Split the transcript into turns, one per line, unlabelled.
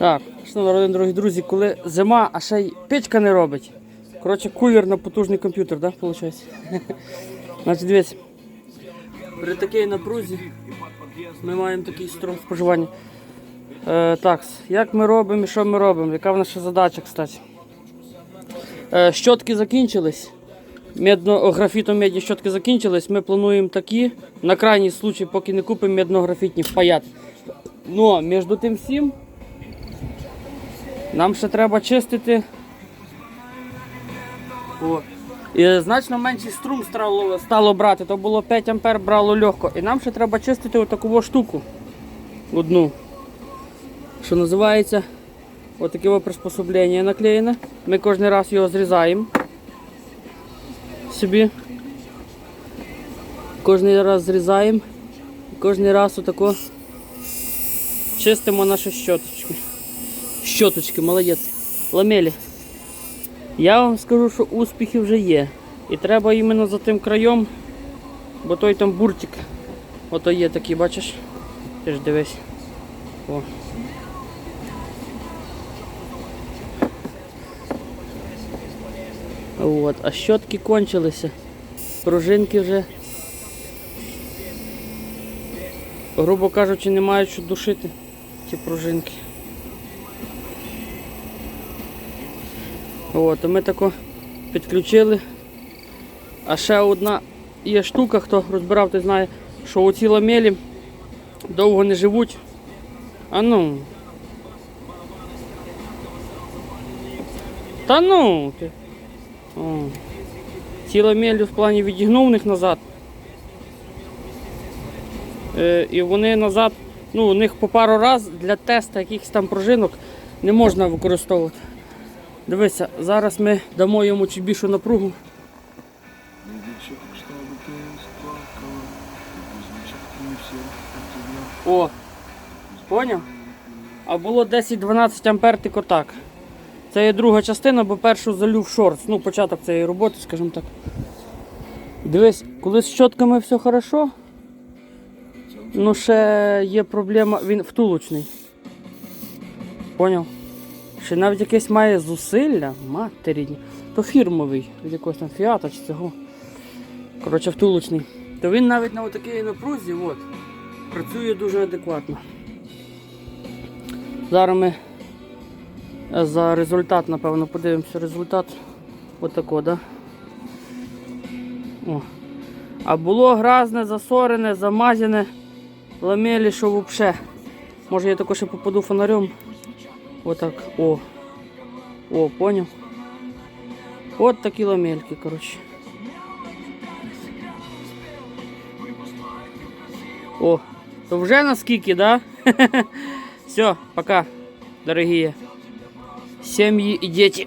Так, шановні дорогі друзі, коли зима, а ще й печка не робить. Коротше, кулер на потужний комп'ютер, так, виходить? Значить, дивіться. При такій напрузі ми маємо такий струм споживання. Е, так, як ми робимо і що ми робимо? Яка в ще задача, кстати? Е, щотки закінчились. Медно, графітомедні щотки закінчились. Ми плануємо такі. На крайній случай, поки не купимо медно-графітні впаяти. Ну, між тим всім, нам ще треба чистити. О. І значно менший струм стало, стало брати. То було 5 ампер брало легко. І нам ще треба чистити отаку штуку. Одну. Що називається отаке от приспособлення наклеєне. Ми кожен раз його зрізаємо. Собі. Кожен раз зрізаємо. Кожен раз отако чистимо наші щоточки. Щоточки, молодець. Ламелі. Я вам скажу, що успіхи вже є. І треба іменно за тим краєм, бо той там буртик. Ото є такий, бачиш? Ти ж дивись. О. От, а щотки кончилися. Пружинки вже, грубо кажучи, не мають що душити ці пружинки. От, ми тако підключили. А ще одна є штука, хто розбирав, той знає, що оці ламелі довго не живуть. А ну. Та ну. О. Ці ламелі в плані відігнув них назад. Е, і вони назад, ну, у них по пару раз для тесту якихось там пружинок не можна використовувати. Дивися, зараз ми дамо йому чуть більшу напругу. О, поняв? А було 10-12 ампер тільки так. Це є друга частина, бо першу залюв шорт. Ну, початок цієї роботи, скажімо так. Дивись, коли з щотками все хорошо, ну ще є проблема, він втулочний. Поняв? Ще навіть якесь має зусилля, матері, то фірмовий, від якогось там фіата чи цього. Коротше, втулочний. То він навіть на такій напрузі от, працює дуже адекватно. Зараз ми е, за результат, напевно, подивимося результат. Отако, да? О. А було гразне, засорене, замазане, ламелі, що взагалі. Може я також ще попаду фонарем. Отак. О. О, поняв? От такі ламельки, коротше. О, то вже наскільки, да? Все, пока, дорогие. Семьи и дети.